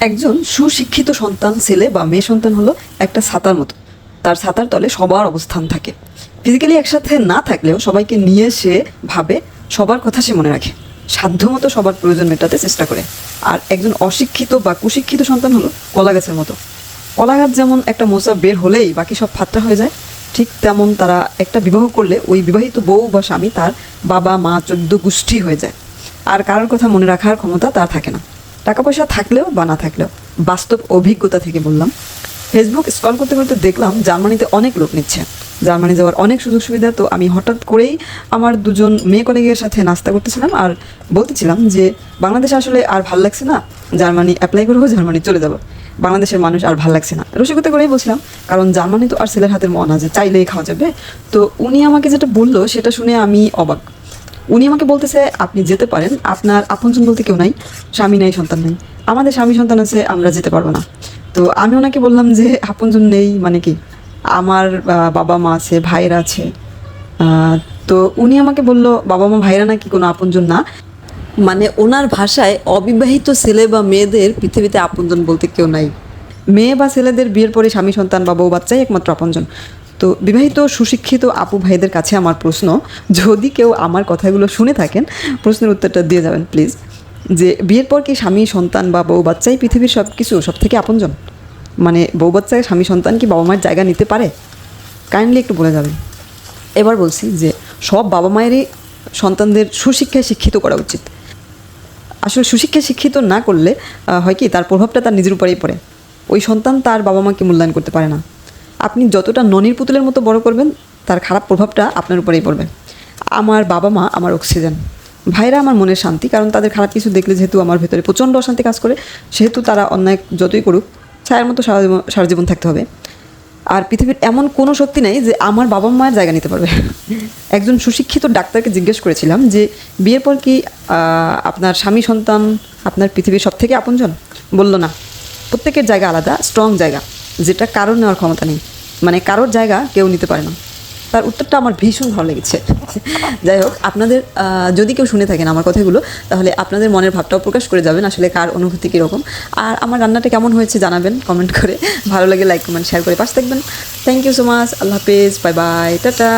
একজন সুশিক্ষিত সন্তান, ছেলে বা মেয়ে সন্তান হলো একটা ছাতার মতো। তার ছাতার তলে সবার অবস্থান থাকে। ফিজিক্যালি একসাথে না থাকলেও সবাইকে নিয়ে সে ভাবে, সবার কথা সে মনে রাখে। সাধ্যমতো সবার প্রয়োজন মেটাতে চেষ্টা করে। আর একজন অশিক্ষিত বা কুশিক্ষিত সন্তান হলো কলা গাছের মতো। কলা গাছ যেমন একটা মোচা বের হলেই বাকি সব ফাত্রা হয়ে যায়, ঠিক তেমন তারা একটা বিবাহ করলে ওই বিবাহিত বউ বা স্বামী তার বাবা, মা, চোদ্দ গোষ্ঠী হয়ে যায়। আর কারোর কথা মনে রাখার ক্ষমতা তার থাকে না। টাকা পয়সা থাকলেও বা না থাকলেও, বাস্তব অভিজ্ঞতা থেকে বললাম। ফেসবুক স্কল করতে করতে দেখলাম জার্মানিতে অনেক লোক নিচ্ছে। জার্মানি যাওয়ার অনেক সুযোগ সুবিধা, তো আমি হঠাৎ করেই আমার দুজন মেয়ে কলিগের সাথে নাস্তা করতেছিলাম আর বলতেছিলাম যে, বাংলাদেশ আসলে আর ভালো লাগছে না? জার্মানি অ্যাপ্লাই করব, জার্মানি চলে যাব। বাংলাদেশের মানুষ আর ভালো লাগছে না। রসিকতা করেই বলছিলাম, কারণ জার্মানি তো আর ছেলের হাতের মন আছে, চাইলেই খাওয়া যাবে। তো উনি আমাকে যেটা বলল, সেটা শুনে আমি অবাক। উনি আমাকে বলতেছে, আপনি যেতে পারেন। আপনার আপনজন বলতে কেউ নাই, স্বামী নাই, সন্তান নেই। আমাদের স্বামী সন্তান আছে, আমরা যেতে পারব না। তো আমি ওনাকে বললাম যে, আপনজন নেই মানে কি? আমার বাবা মা আছে ভাইরা আছে। তো উনি আমাকে বলল বাবা মা ভাইরা নাকি কোনো আপনজন না? মানে ওনার ভাষায় অবিবাহিত ছেলে বা মেয়েদের পৃথিবীতে আপনজন বলতে কেউ নাই। মেয়ে বা ছেলেদের বিয়ের পরে স্বামী, সন্তান বা বউ বাচ্চাই একমাত্র আপনজন। তো বিবাহিত সুশিক্ষিত আপু ভাইদের কাছে আমার প্রশ্ন, যদি কেউ আমার কথাগুলো শুনে থাকেন, প্রশ্নের উত্তরটা দিয়ে যাবেন প্লিজ যে বিয়ের পর কি স্বামী, সন্তান, বা বউ বাচ্চাই পৃথিবীর সব কিছু সব থেকে আপনজন? মানে বউ বাচ্চায় স্বামী, সন্তান কি বাবা মায়ের জায়গা নিতে পারে? কাইন্ডলি একটু বলে যাবেন। এবার বলছি যে সব বাবা মায়েরই সন্তানদের সুশিক্ষায় শিক্ষিত করা উচিত। আসলে সুশিক্ষায় শিক্ষিত না করলে হয় কি, তার প্রভাবটা তার নিজের উপরেই পড়ে। ওই সন্তান তার বাবা মাকে মূল্যায়ন করতে পারে না। আপনি যতটা ননির পুতুলের মতো বড় করবেন, তার খারাপ প্রভাবটা আপনার উপরেই পড়বে। আমার বাবা মা আমার অক্সিজেন। ভাইরা আমার মনের শান্তি, কারণ তাদের খারাপ কিছু দেখলে যেহেতু আমার ভেতরে প্রচণ্ড অশান্তি কাজ করে, সেহেতু তারা অন্যায় যতই করুক, ছায়ার মতো সারা জীবন সারা জীবন থাকতে হবে। আর পৃথিবীর এমন কোনো শক্তি নেই যে আমার বাবা মায়ের জায়গা নিতে পারবে। একজন সুশিক্ষিত ডাক্তারকে জিজ্ঞেস করেছিলাম যে, বিয়ের পর কি আপনার স্বামী, সন্তান আপনার পৃথিবীর সব থেকে আপনজন? বলল, না। প্রত্যেকের জায়গা আলাদা স্ট্রং জায়গা। যেটা কারোর নেওয়ার ক্ষমতা নেই। মানে কারোর জায়গা কেউ নিতে পারে না। তার উত্তরটা আমার ভীষণ ভালো লেগেছে। যাই হোক, আপনাদের যদি কেউ শুনে থাকেন আমার কথাগুলো, তাহলে আপনাদের মনের ভাবটাও প্রকাশ করে যাবেন আসলে কার অনুভূতি কীরকম। আর আমার রান্নাটা কেমন হয়েছে জানাবেন কমেন্ট করে। ভালো লাগে লাইক, কমেন্ট, শেয়ার করে পাশে থাকবেন। থ্যাংক ইউ সো মাচ আল্লাহ হাফেজ বাই বাই টাটা।